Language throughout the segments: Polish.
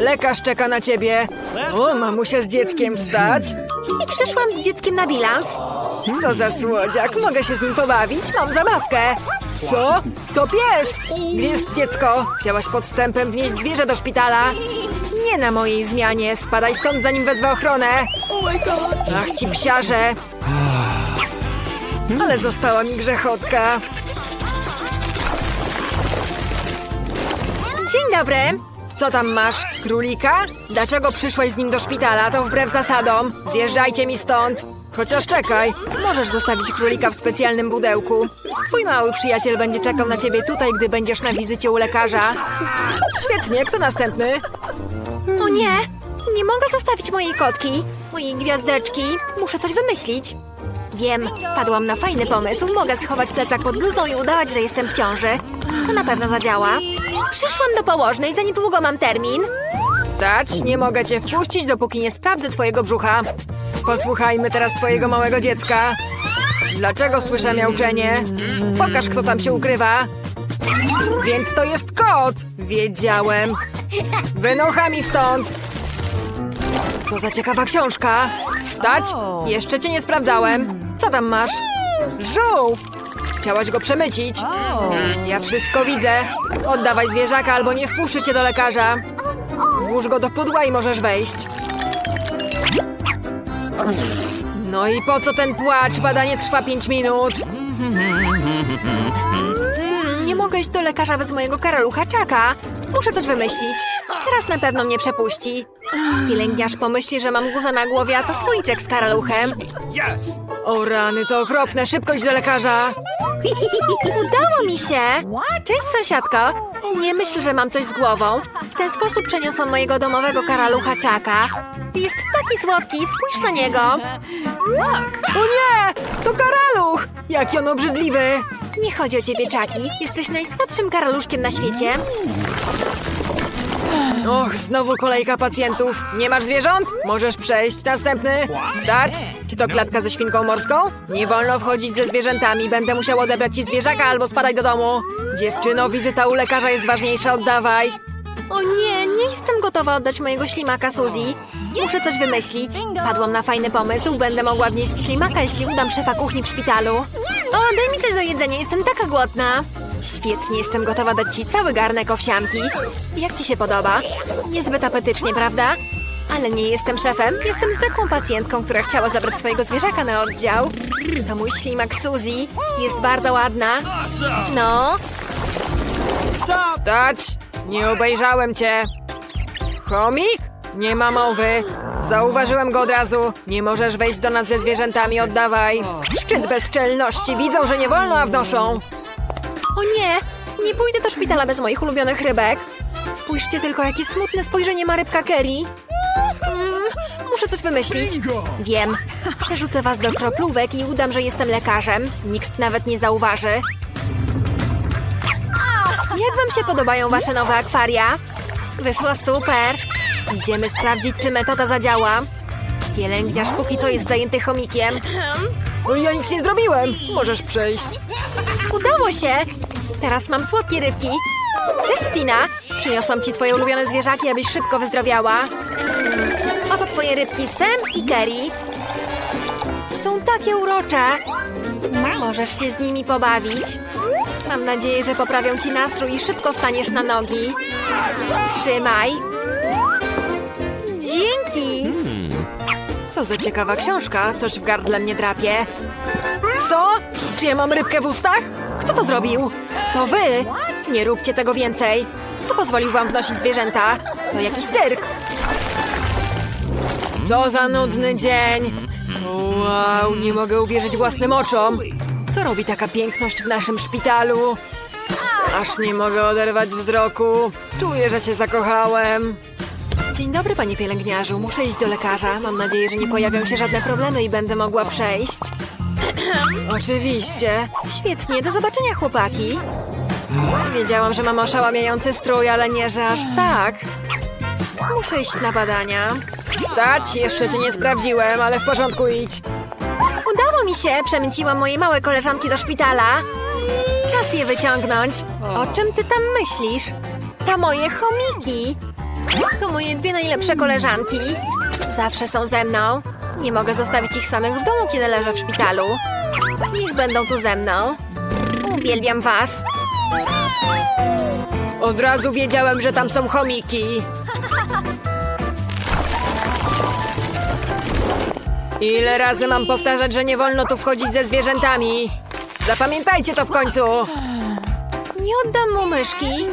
Lekarz czeka na ciebie. O, mamusia z dzieckiem wstać. Przyszłam z dzieckiem na bilans. Co za słodziak, mogę się z nim pobawić? Mam zabawkę. Co? To pies! Gdzie jest dziecko? Chciałaś podstępem wnieść zwierzę do szpitala? Nie na mojej zmianie. Spadaj stąd, zanim wezwę ochronę. Ach, ci psiarze. Ale została mi grzechotka. Dzień dobry. Co tam masz? Królika? Dlaczego przyszłaś z nim do szpitala? To wbrew zasadom. Zjeżdżajcie mi stąd. Chociaż czekaj, możesz zostawić królika w specjalnym pudełku. Twój mały przyjaciel będzie czekał na ciebie tutaj, gdy będziesz na wizycie u lekarza. Świetnie, kto następny? O nie, nie mogę zostawić mojej kotki, mojej gwiazdeczki. Muszę coś wymyślić. Wiem, padłam na fajny pomysł. Mogę schować plecak pod bluzą i udawać, że jestem w ciąży. To na pewno zadziała. Przyszłam do położnej, za niedługo mam termin. Dać, nie mogę cię wpuścić, dopóki nie sprawdzę twojego brzucha. Posłuchajmy teraz twojego małego dziecka. Dlaczego słyszę miauczenie? Pokaż, kto tam się ukrywa. Więc to jest kot! Wiedziałem. Wynocha mi stąd! Co za ciekawa książka. Stać? Jeszcze cię nie sprawdzałem. Co tam masz? Żółw! Chciałaś go przemycić? Ja wszystko widzę. Oddawaj zwierzaka, albo nie wpuszczę cię do lekarza. Włóż go do pudła i możesz wejść. No i po co ten płacz? Badanie trwa pięć minut. Hmm, nie mogę iść do lekarza bez mojego karalucha czaka. Muszę coś wymyślić. Teraz na pewno mnie przepuści. Pielęgniarz pomyśli, że mam guza na głowie, a to słoiczek z karaluchem. O rany, to okropne. Szybko idź do lekarza. Udało mi się! Cześć, sąsiadko! Nie myśl, że mam coś z głową. W ten sposób przeniosłam mojego domowego karalucha czaka. Jest taki słodki, spójrz na niego. O nie! To karaluch! Jaki on obrzydliwy! Nie chodzi o ciebie, czaki. Jesteś najsłodszym karaluszkiem na świecie. Och, znowu kolejka pacjentów. Nie masz zwierząt? Możesz przejść. Następny. Stać. Czy to klatka ze świnką morską? Nie wolno wchodzić ze zwierzętami. Będę musiał odebrać ci zwierzaka albo spadaj do domu. Dziewczyno, wizyta u lekarza jest ważniejsza. Oddawaj. O nie, nie jestem gotowa oddać mojego ślimaka Suzy. Muszę coś wymyślić. Padłam na fajny pomysł. Będę mogła wnieść ślimaka, jeśli udam szefa kuchni w szpitalu. O, daj mi coś do jedzenia, jestem taka głodna. Świetnie, jestem gotowa dać ci cały garnek owsianki. Jak ci się podoba? Niezbyt apetycznie, prawda? Ale nie jestem szefem, jestem zwykłą pacjentką, która chciała zabrać swojego zwierzaka na oddział. To mój ślimak Suzy. Jest bardzo ładna. No, Stać. Nie obejrzałem cię. Chomik? Nie ma mowy. Zauważyłem go od razu. Nie możesz wejść do nas ze zwierzętami, oddawaj. Szczyt bezczelności. Widzą, że nie wolno, a wnoszą. O nie! Nie pójdę do szpitala bez moich ulubionych rybek. Spójrzcie tylko, jakie smutne spojrzenie ma rybka Kerry. Mm, muszę coś wymyślić. Wiem. Przerzucę was do kroplówek i udam, że jestem lekarzem. Nikt nawet nie zauważy. Jak wam się podobają wasze nowe akwaria? Wyszło super. Idziemy sprawdzić, czy metoda zadziała. Pielęgniarz póki co jest zajęty chomikiem. O, Ja nic nie zrobiłem. Możesz przejść. Udało się! Teraz mam słodkie rybki. Cześć! Przyniosłam ci twoje ulubione zwierzaki, abyś szybko wyzdrowiała. Oto twoje rybki Sam i Kerry. Są takie urocze. Możesz się z nimi pobawić. Mam nadzieję, że poprawią ci nastrój i szybko staniesz na nogi. Trzymaj. Dzięki! Co za ciekawa książka. Coś w gardle mnie drapie. Co? Czy ja mam rybkę w ustach? Kto to zrobił? To wy! Nie róbcie tego więcej. Kto pozwolił wam wnosić zwierzęta? To jakiś cyrk. Co za nudny dzień. Wow, nie mogę uwierzyć własnym oczom. Co robi taka piękność w naszym szpitalu? Aż nie mogę oderwać wzroku. Czuję, że się zakochałem. Dzień dobry, panie pielęgniarzu. Muszę iść do lekarza. Mam nadzieję, że nie pojawią się żadne problemy i będę mogła przejść. Oczywiście. Świetnie, do zobaczenia, chłopaki. Wiedziałam, że mam oszałamiający strój, ale nie, że aż tak. Muszę iść na badania. Stać, jeszcze cię nie sprawdziłem, ale w porządku idź. Udało mi się! Przemyciłam moje małe koleżanki do szpitala. Czas je wyciągnąć. O czym ty tam myślisz? To moje chomiki. To moje dwie najlepsze koleżanki. Zawsze są ze mną. Nie mogę zostawić ich samych w domu, kiedy leżę w szpitalu. Niech będą tu ze mną. Uwielbiam was. Od razu wiedziałem, że tam są chomiki. Ile razy mam powtarzać, że nie wolno tu wchodzić ze zwierzętami? Zapamiętajcie to w końcu! Nie oddam mu myszki.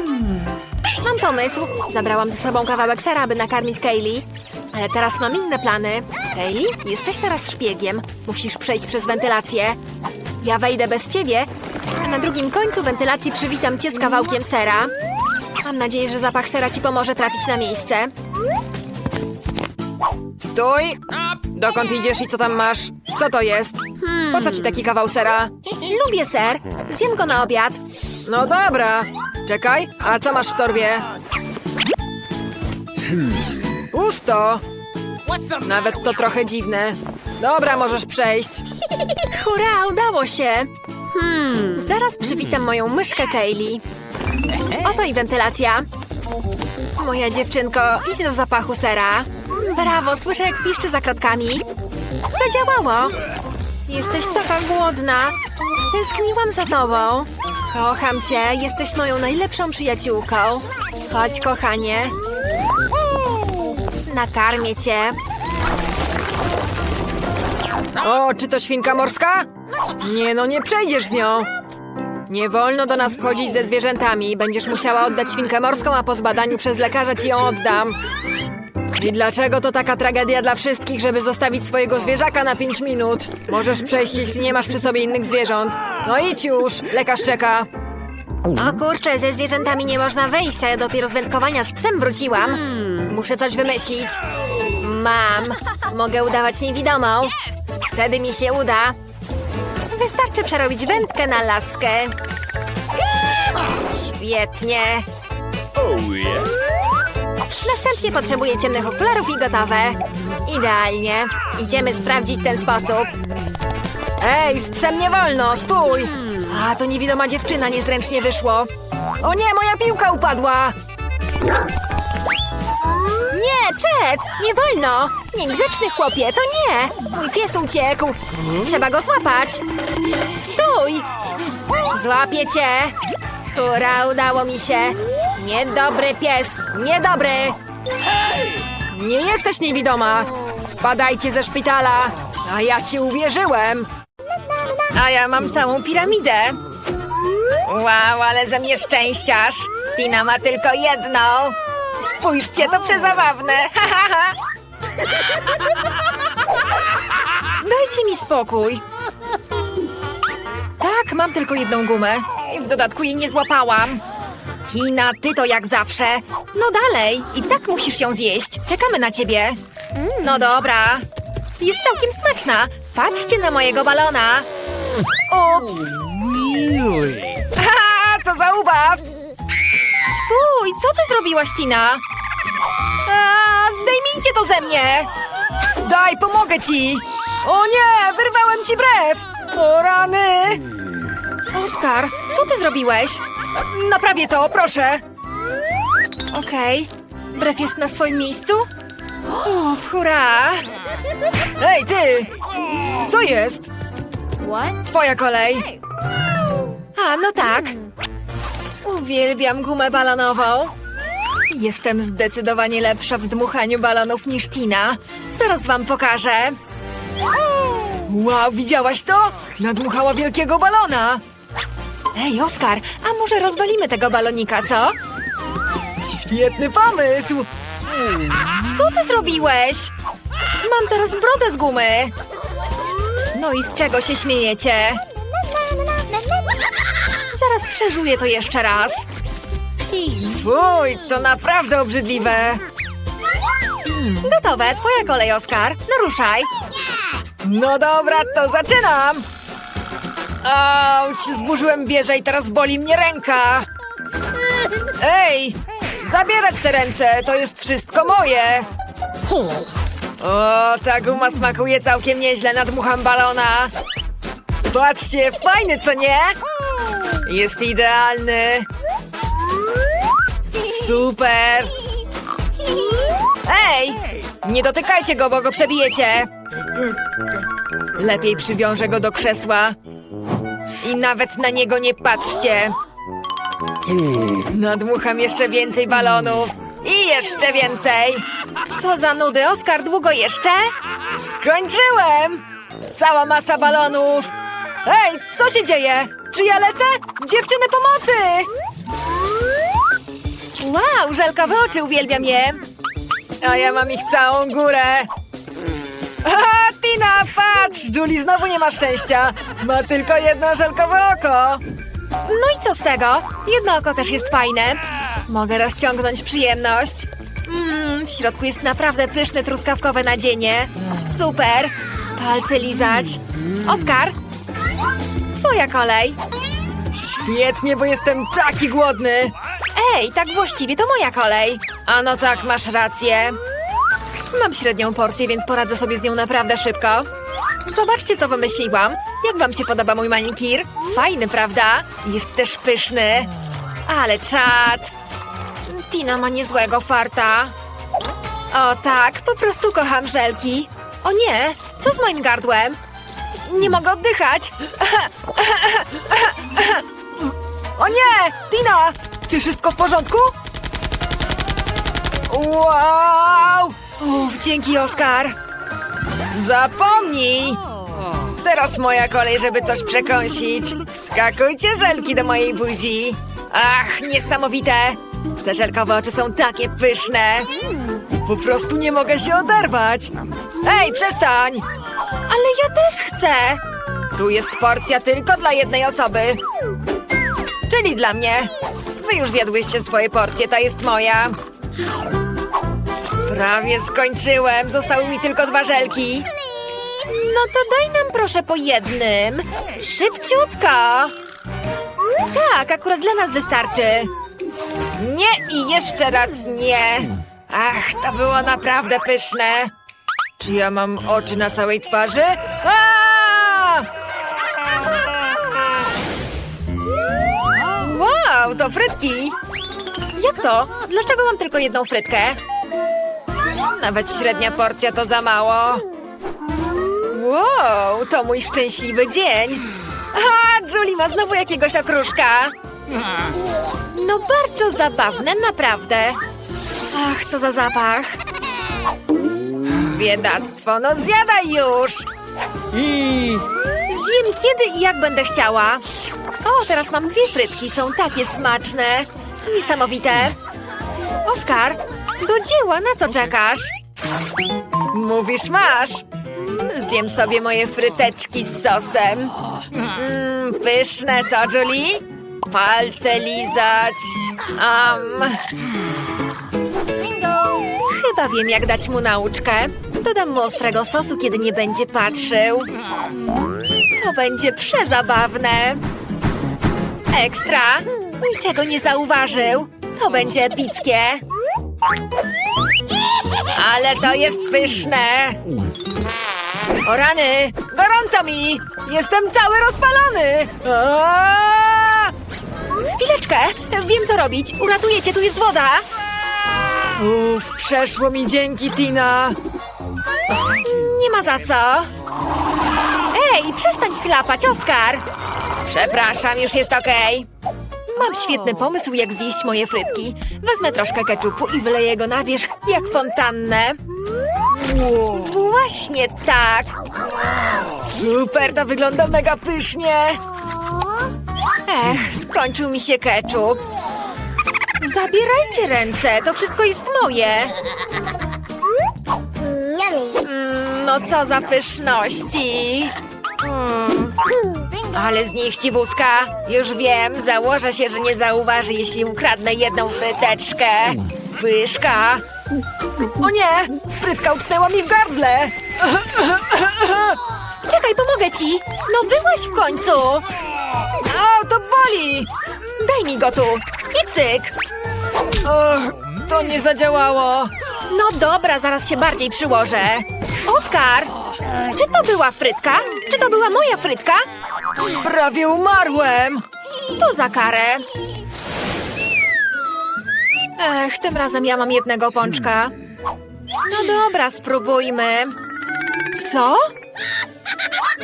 Pomysł. Zabrałam ze sobą kawałek sera, aby nakarmić Kaylee. Ale teraz mam inne plany. Kaylee, jesteś teraz szpiegiem. Musisz przejść przez wentylację. Ja wejdę bez ciebie, a na drugim końcu wentylacji przywitam cię z kawałkiem sera. Mam nadzieję, że zapach sera ci pomoże trafić na miejsce. Stój! Dokąd idziesz i co tam masz? Co to jest? Po co ci taki kawał sera? Lubię ser. Zjem go na obiad. No dobra. Czekaj, a co masz w torbie? Pusto. Nawet to trochę dziwne. Dobra, możesz przejść. Hurra, udało się! Hmm, zaraz przywitam moją myszkę Kaylee. Oto i wentylacja. Moja dziewczynko, idź do zapachu sera. Brawo, słyszę jak piszczy za kratkami. Zadziałało! Jesteś taka głodna. Tęskniłam za tobą. Kocham cię, jesteś moją najlepszą przyjaciółką. Chodź, kochanie. Nakarmię cię. O, czy to świnka morska? Nie no, nie przejdziesz z nią. Nie wolno do nas wchodzić ze zwierzętami. Będziesz musiała oddać świnkę morską, a po zbadaniu przez lekarza ci ją oddam. I dlaczego to taka tragedia dla wszystkich, żeby zostawić swojego zwierzaka na 5 minut? Możesz przejść, jeśli nie masz przy sobie innych zwierząt. No idź już, lekarz czeka. O kurczę, ze zwierzętami nie można wejść, a ja dopiero z wędkowania z psem wróciłam. Muszę coś wymyślić. Mam. Mogę udawać niewidomą. Wtedy mi się uda. Wystarczy przerobić wędkę na laskę. Świetnie. Następnie potrzebuję ciemnych okularów i gotowe. Idealnie. Idziemy sprawdzić ten sposób. Ej, z psem nie wolno, stój! A, to niewidoma dziewczyna niezręcznie wyszło. O nie, moja piłka upadła! Nie, Chet! Nie wolno! Niegrzeczny chłopiec, o nie! Mój pies uciekł! Trzeba go złapać! Stój! Złapię cię! Hurra, udało mi się! Niedobry pies! Niedobry! Nie jesteś niewidoma! Spadajcie ze szpitala! A ja ci uwierzyłem! A ja mam całą piramidę! Wow, ale ze mnie szczęściarz! Tina ma tylko jedną! Spójrzcie, to przezabawne! Dajcie mi spokój! Tak, mam tylko jedną gumę. I w dodatku jej nie złapałam. Tina, ty to jak zawsze. No dalej, i tak musisz ją zjeść. Czekamy na ciebie. No dobra. Jest całkiem smaczna. Patrzcie na mojego balona. Ups. Ha, co za ubaw. Fuj, co ty zrobiłaś, Tina? A, zdejmijcie to ze mnie. Daj, pomogę ci. O nie, wyrwałem ci brew. O rany. Oskar, co ty zrobiłeś? Naprawię to, proszę. Okej. Brew jest na swoim miejscu? Uff, hurra! Ej, ty! Co jest? Twoja kolej. A, no tak. Uwielbiam gumę balonową. Jestem zdecydowanie lepsza w dmuchaniu balonów niż Tina. Zaraz wam pokażę. Wow, widziałaś to? Nadmuchała wielkiego balona. Ej, Oskar, a może rozwalimy tego balonika, co? Świetny pomysł! Co ty zrobiłeś? Mam teraz brodę z gumy. No i z czego się śmiejecie? Zaraz przeżuję to jeszcze raz. Fuj, to naprawdę obrzydliwe. Gotowe, twoja kolej, Oskar. No ruszaj. No dobra, to zaczynam. Auć, zburzyłem wieżę i teraz boli mnie ręka. Ej, zabierać te ręce, to jest wszystko moje. O, ta guma smakuje całkiem nieźle, nadmucham balona. Patrzcie, fajny, co nie? Jest idealny. Super. Ej! Nie dotykajcie go, bo go przebijecie! Lepiej przywiążę go do krzesła. I nawet na niego nie patrzcie. Nadmucham jeszcze więcej balonów. I jeszcze więcej. Co za nudy, Oskar, długo jeszcze? Skończyłem! Cała masa balonów. Ej, co się dzieje? Czy ja lecę? Dziewczyny pomocy! Wow, żelkowe oczy, uwielbiam je. A ja mam ich całą górę. Aha, Tina, patrz! Julie znowu nie ma szczęścia. Ma tylko jedno żelkowe oko. No i co z tego? Jedno oko też jest fajne. Mogę rozciągnąć przyjemność. Mmm, w środku jest naprawdę pyszne truskawkowe nadzienie. Super. Palce lizać. Oskar, twoja kolej. Świetnie, bo jestem taki głodny. Ej, tak właściwie to moja kolej. A no tak, masz rację. Mam średnią porcję, więc poradzę sobie z nią naprawdę szybko. Zobaczcie, co wymyśliłam. Jak wam się podoba mój manikir? Fajny, prawda? Jest też pyszny. Ale czad. Tina ma niezłego farta. O tak, po prostu kocham żelki. O nie, co z moim gardłem? Nie mogę oddychać. O nie! Tina! Czy wszystko w porządku? Wow! Uf, dzięki, Oskar. Zapomnij! Teraz moja kolej, żeby coś przekąsić. Skakujcie żelki do mojej buzi. Ach, niesamowite! Te żelkowe oczy są takie pyszne. Po prostu nie mogę się oderwać. Ej, przestań! Ale ja też chcę. Tu jest porcja tylko dla jednej osoby. Czyli dla mnie. Wy już zjadłyście swoje porcje, ta jest moja. Prawie skończyłem. Zostały mi tylko dwa żelki. No to daj nam proszę po jednym. Szybciutko. Tak, akurat dla nas wystarczy. Nie i jeszcze raz nie. Ach, to było naprawdę pyszne. Czy ja mam oczy na całej twarzy? Wow, to frytki. Jak to? Dlaczego mam tylko jedną frytkę? Nawet średnia porcja to za mało. Wow, to mój szczęśliwy dzień. A, Julie ma znowu jakiegoś okruszka. No bardzo zabawne, naprawdę. Ach, co za zapach. Biedactwo, no zjadaj już. Zjem kiedy i jak będę chciała. O, teraz mam dwie frytki, są takie smaczne. Niesamowite. Oskar, do dzieła, na co czekasz? Mówisz masz. Zjem sobie moje fryteczki z sosem. Mm, pyszne, co, Julie? Palce lizać. Um. Chyba wiem, jak dać mu nauczkę. Dodam mu ostrego sosu, kiedy nie będzie patrzył. To będzie przezabawne. Ekstra! Niczego nie zauważył. To będzie epickie. Ale to jest pyszne! O rany! Gorąco mi! Jestem cały rozpalony! Aaaa! Chwileczkę! Wiem, co robić. Uratuję cię, tu jest woda. Uff, przeszło mi dzięki, Tina! Nie ma za co. Ej, przestań chlapać, Oskar! Przepraszam, już jest okej. Mam świetny pomysł, jak zjeść moje frytki. Wezmę troszkę keczupu i wyleję go na wierzch, jak fontannę. Właśnie tak. Super, to wygląda mega pysznie! Ech, skończył mi się keczup. Zabierajcie ręce, to wszystko jest moje. Mm, no co za pyszności. Mm. Ale z niej chciwuska. Już wiem, założę się, że nie zauważy, jeśli ukradnę jedną fryteczkę. Pyszka. O nie! Frytka utknęła mi w gardle! Czekaj, pomogę ci. No wyłaź w końcu. A, to boli! Daj mi go tu. I cyk. Och, to nie zadziałało. No dobra, zaraz się bardziej przyłożę. Oskar, czy to była frytka? Czy to była moja frytka? Prawie umarłem! To za karę. Ech, tym razem ja mam jednego pączka. No dobra, spróbujmy. Co?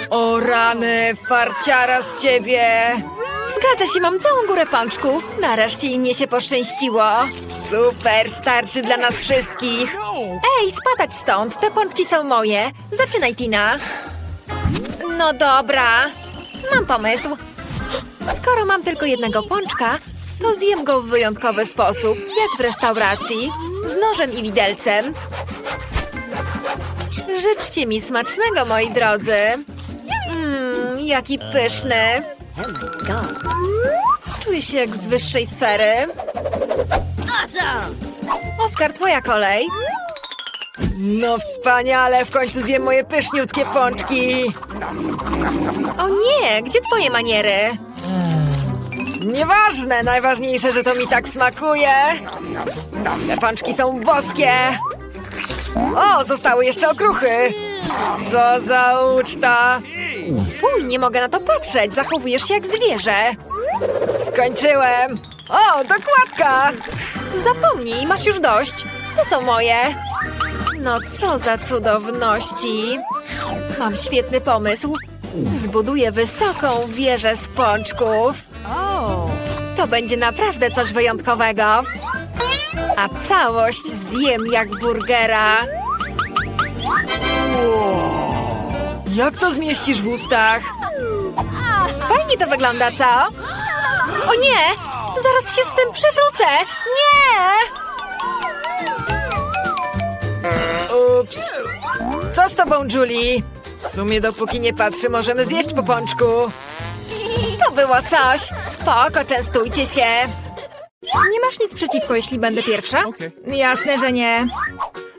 O rany, farciara z ciebie! Zgadza się, mam całą górę pączków. Nareszcie im mnie się poszczęściło. Super, starczy dla nas wszystkich! Ej, spadać stąd, te pączki są moje. Zaczynaj, Tina. No dobra, mam pomysł. Skoro mam tylko jednego pączka, to zjem go w wyjątkowy sposób, jak w restauracji, z nożem i widelcem. Życzcie mi smacznego, moi drodzy. Mmm, jaki pyszny. Czuję się jak z wyższej sfery. Oskar, twoja kolej. No wspaniale, w końcu zjem moje pyszniutkie pączki! O nie, gdzie twoje maniery? Nieważne, najważniejsze, że to mi tak smakuje! Te pączki są boskie! O, zostały jeszcze okruchy! Co za uczta! Fuj, nie mogę na to patrzeć, zachowujesz się jak zwierzę. Skończyłem! O, dokładka! Zapomnij, masz już dość. Te są moje. No co za cudowności. Mam świetny pomysł. Zbuduję wysoką wieżę z pączków. To będzie naprawdę coś wyjątkowego. A całość zjem jak burgera. Jak to zmieścisz w ustach? Fajnie to wygląda, co? O nie! Zaraz się z tym przewrócę! Nie! Ups! Co z tobą, Julie? W sumie dopóki nie patrzy, możemy zjeść po pączku. To było coś. Spoko, częstujcie się. Nie masz nic przeciwko, jeśli będę pierwsza? Jasne, że nie.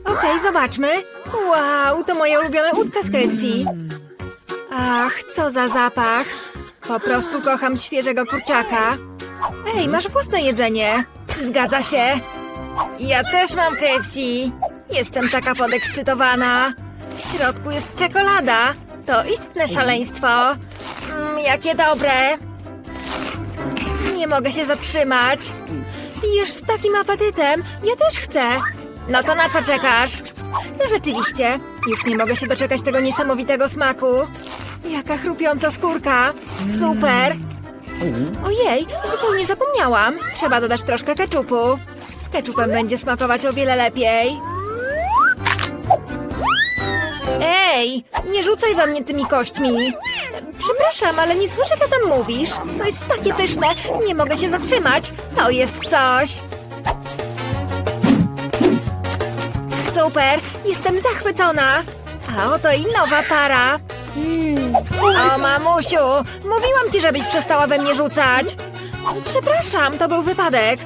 Okej, zobaczmy. Wow, to moje ulubione łódka z KFC. Ach, co za zapach. Po prostu kocham świeżego kurczaka. Ej, masz własne jedzenie. Zgadza się. Ja też mam KFC. Jestem taka podekscytowana. W środku jest czekolada. To istne szaleństwo. Mm, jakie dobre. Nie mogę się zatrzymać. Jesz z takim apetytem. Ja też chcę. No to na co czekasz? Rzeczywiście, już nie mogę się doczekać tego niesamowitego smaku. Jaka chrupiąca skórka. Super. Ojej, zupełnie zapomniałam. Trzeba dodać troszkę keczupu. Z keczupem będzie smakować o wiele lepiej. Ej, nie rzucaj we mnie tymi kośćmi. Przepraszam, ale nie słyszę, co tam mówisz. To jest takie pyszne, nie mogę się zatrzymać. To jest coś. Super, jestem zachwycona. A oto i nowa para. O, mamusiu, mówiłam ci, żebyś przestała we mnie rzucać. Przepraszam, to był wypadek.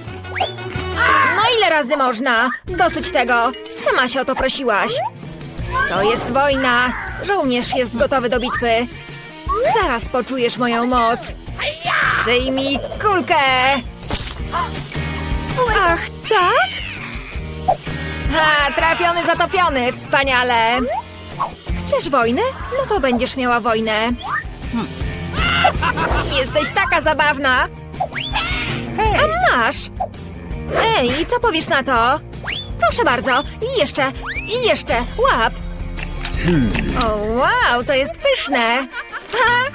No ile razy można? Dosyć tego. Sama się o to prosiłaś. To jest wojna. Żołnierz jest gotowy do bitwy. Zaraz poczujesz moją moc. Przyjmij kulkę. Ach, tak? Ha, trafiony, zatopiony. Wspaniale. Chcesz wojny? No to będziesz miała wojnę. Jesteś taka zabawna. A masz. Ej, co powiesz na to? Proszę bardzo. I jeszcze, i jeszcze. Łap. O, wow, to jest pyszne. Ha,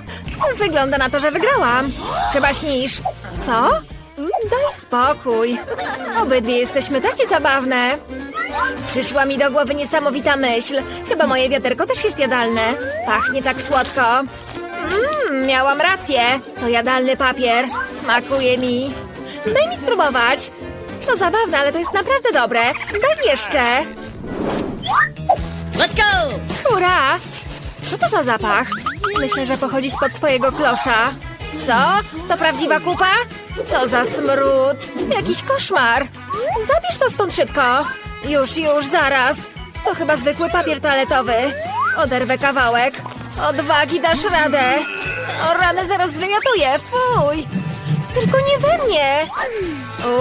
wygląda na to, że wygrałam. Chyba śnisz. Co? Daj spokój. Obydwie jesteśmy takie zabawne. Przyszła mi do głowy niesamowita myśl. Chyba moje wiaderko też jest jadalne. Pachnie tak słodko. Mmm, miałam rację. To jadalny papier. Smakuje mi. Daj mi spróbować. To zabawne, ale to jest naprawdę dobre. Daj jeszcze. Let's go! Hurra! Co to za zapach? Myślę, że pochodzi spod twojego klosza. Co? To prawdziwa kupa? Co za smród! Jakiś koszmar! Zabierz to stąd szybko! Już, już, zaraz! To chyba zwykły papier toaletowy. Oderwę kawałek. Odwagi dasz radę! O rany, zaraz zwymiotuję! Fuj! Tylko nie we mnie!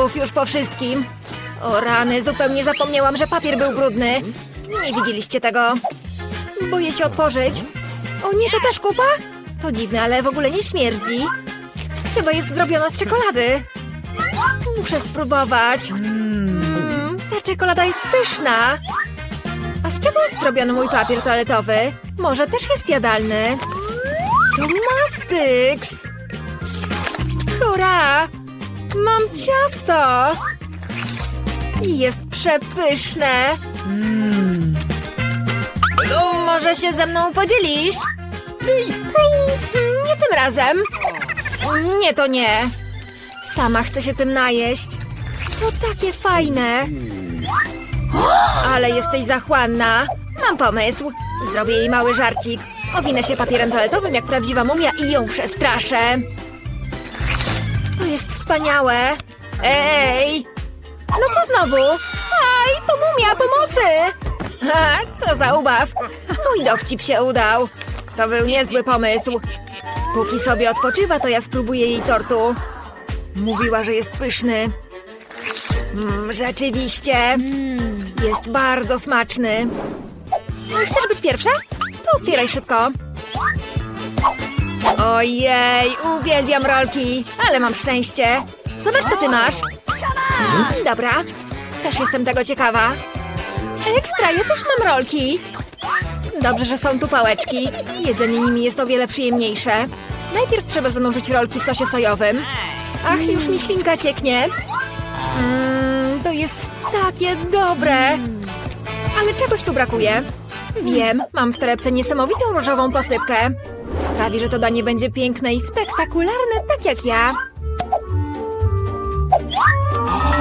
Uf, już po wszystkim. O rany, zupełnie zapomniałam, że papier był brudny. Nie widzieliście tego. Boję się otworzyć. O nie, to też kupa? To dziwne, ale w ogóle nie śmierdzi. Chyba jest zrobiona z czekolady. Muszę spróbować. Mmm, czekolada jest pyszna. A z czego jest zrobiony mój papier toaletowy? Może też jest jadalny? To Mastyks! Hurra! Mam ciasto! Jest przepyszne! Może się ze mną podzielisz? Nie tym razem. Nie, to nie. Sama chcę się tym najeść. To takie fajne. Ale jesteś zachłanna. Mam pomysł. Zrobię jej mały żarcik. Owinę się papierem toaletowym jak prawdziwa mumia i ją przestraszę. To jest wspaniałe. Ej! No co znowu? Aj, to mumia, pomocy! Ha, co za ubaw. Mój dowcip się udał. To był niezły pomysł. Póki sobie odpoczywa, to ja spróbuję jej tortu. Mówiła, że jest pyszny. Mm, rzeczywiście. Jest bardzo smaczny. Chcesz być pierwsza? To otwieraj szybko. Ojej, uwielbiam rolki, ale mam szczęście. Zobacz, co ty masz. Dobra, też jestem tego ciekawa. Ekstra, ja też mam rolki. Dobrze, że są tu pałeczki. Jedzenie nimi jest o wiele przyjemniejsze. Najpierw trzeba zanurzyć rolki w sosie sojowym. Ach, już mi ślinka cieknie. Mmm, to jest takie dobre. Ale czegoś tu brakuje. Wiem, mam w torebce niesamowitą różową posypkę. Sprawi, że to danie będzie piękne i spektakularne, tak jak ja.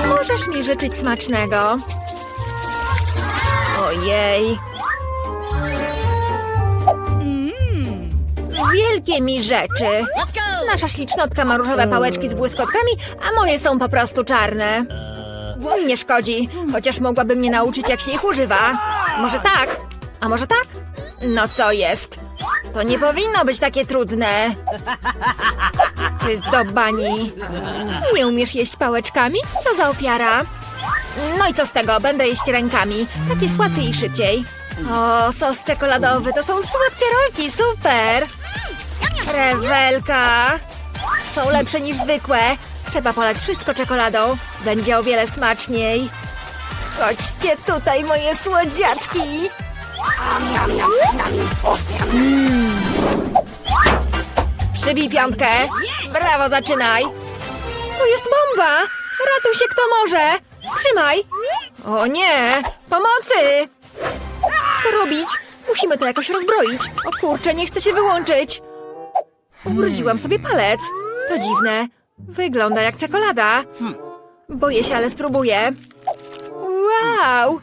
Możesz mi życzyć smacznego. Ojej. Wielkie mi rzeczy. Nasza ślicznotka ma różowe pałeczki z błyskotkami, a moje są po prostu czarne. Nie szkodzi, chociaż mogłaby mnie nauczyć, jak się ich używa. Może tak? A może tak? No co jest? To nie powinno być takie trudne. To jest do bani. Nie umiesz jeść pałeczkami? Co za ofiara? No i co z tego? Będę jeść rękami. Tak jest łatwiej i szybciej. O, sos czekoladowy. To są słodkie rolki. Super! Rewelka! Są lepsze niż zwykłe. Trzeba polać wszystko czekoladą. Będzie o wiele smaczniej. Chodźcie tutaj, moje słodziaczki! Mm. Przybij piątkę. Brawo, zaczynaj. To jest bomba! Ratuj się kto może! Trzymaj! O nie! Pomocy! Co robić? Musimy to jakoś rozbroić. O kurczę, nie chcę się wyłączyć. Ubrudziłam sobie palec. To dziwne. Wygląda jak czekolada. Boję się, ale spróbuję. Wow!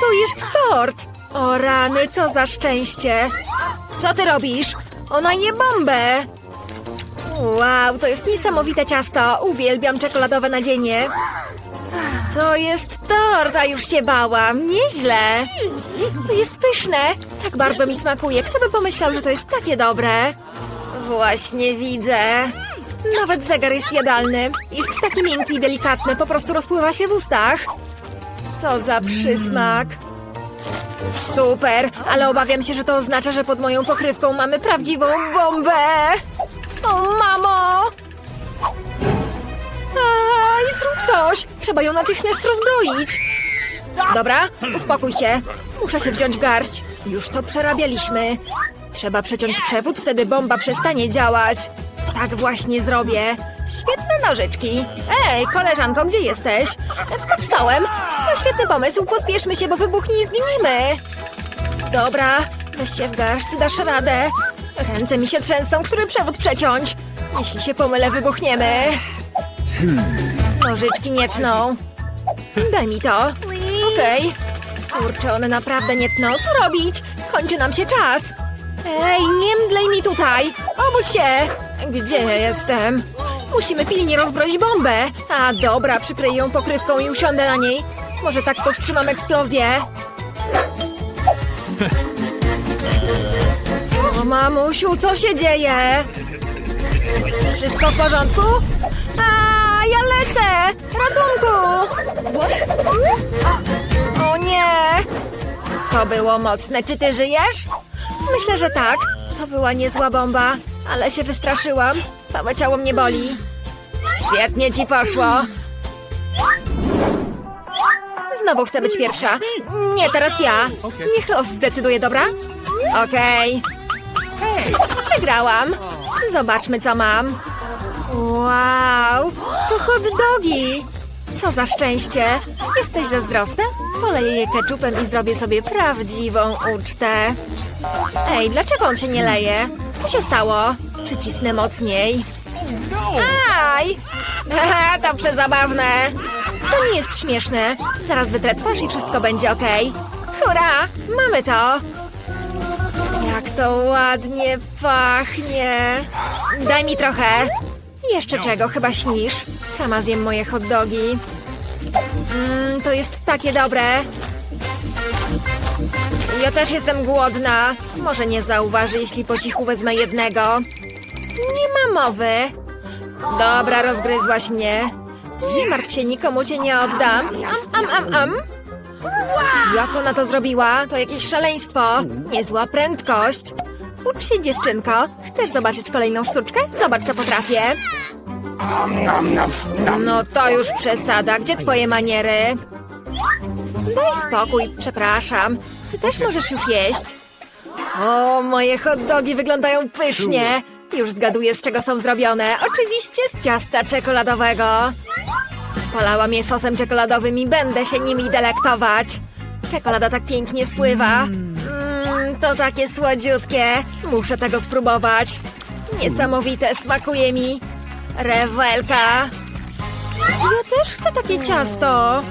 To jest tort! O rany, co za szczęście! Co ty robisz? Ona je bombę! Wow, to jest niesamowite ciasto. Uwielbiam czekoladowe nadzienie. To jest tort, a już się bałam. Nieźle. To jest pyszne. Tak bardzo mi smakuje. Kto by pomyślał, że to jest takie dobre? Właśnie widzę. Nawet zegar jest jadalny. Jest taki miękki i delikatny, po prostu rozpływa się w ustach. Co za przysmak. Super, ale obawiam się, że to oznacza, że pod moją pokrywką mamy prawdziwą bombę. O, mamo! A, zrób coś! Trzeba ją natychmiast rozbroić. Dobra, uspokój się. Muszę się wziąć w garść. Już to przerabialiśmy. Trzeba przeciąć przewód, wtedy bomba przestanie działać. Tak właśnie zrobię. Świetne nożyczki. Ej, koleżanko, gdzie jesteś? Pod stołem. To świetny pomysł, pospieszmy się, bo wybuchnie i zginiemy. Dobra, weź się w garść, dasz radę. Ręce mi się trzęsą, który przewód przeciąć. Jeśli się pomylę, wybuchniemy. Nożyczki nie tną. Daj mi to. Okej. Kurczę, one naprawdę nie tną. Co robić? Kończy nam się czas. Ej, nie mdlej mi tutaj. Obudź się. Gdzie ja jestem? Musimy pilnie rozbroić bombę. A dobra, przykryję ją pokrywką i usiądę na niej. Może tak powstrzymam eksplozję. O mamusiu, co się dzieje? Wszystko w porządku? A, ja lecę! Ratunku! O nie! To było mocne. Czy ty żyjesz? Myślę, że tak. To była niezła bomba, ale się wystraszyłam. Całe ciało mnie boli. Świetnie ci poszło. Znowu chcę być pierwsza. Nie, teraz ja. Niech los zdecyduje, dobra? Okej. Wygrałam. Zobaczmy, co mam. Wow, to hot dogi. Co za szczęście. Jesteś zazdrosna? Poleję je keczupem i zrobię sobie prawdziwą ucztę. Ej, dlaczego on się nie leje? Co się stało? Przycisnę mocniej. Aj! Haha, to przezabawne. To nie jest śmieszne. Zaraz wytrę twarz i wszystko będzie okej. Hurra! Mamy to! Jak to ładnie pachnie. Daj mi trochę. Jeszcze czego, chyba śnisz. Sama zjem moje hot dogi. Mmm, to jest takie dobre. Ja też jestem głodna. Może nie zauważy, jeśli po cichu wezmę jednego. Nie ma mowy. Dobra, rozgryzłaś mnie. Nie martw się, nikomu cię nie oddam. Am, am, am, am. Jak ona to zrobiła? To jakieś szaleństwo. Niezła prędkość. Ucz się, dziewczynko. Chcesz zobaczyć kolejną sztuczkę? Zobacz, co potrafię. No to już przesada. Gdzie twoje maniery? Daj spokój, przepraszam. Ty też możesz już jeść. O, moje hot dogi wyglądają pysznie. Już zgaduję, z czego są zrobione. Oczywiście z ciasta czekoladowego. Polałam je sosem czekoladowym i będę się nimi delektować. Czekolada tak pięknie spływa. Mmm, to takie słodziutkie. Muszę tego spróbować. Niesamowite, smakuje mi. Rewelka. Ja też chcę takie ciasto.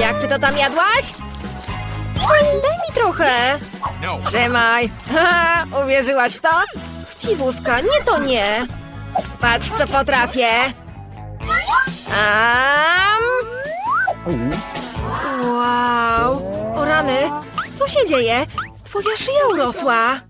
Jak ty to tam jadłaś? Daj mi trochę. Trzymaj. Haha, uwierzyłaś w to? Chciwuska, nie to nie. Patrz, co potrafię. Am. Wow. O rany, co się dzieje? Twoja szyja urosła.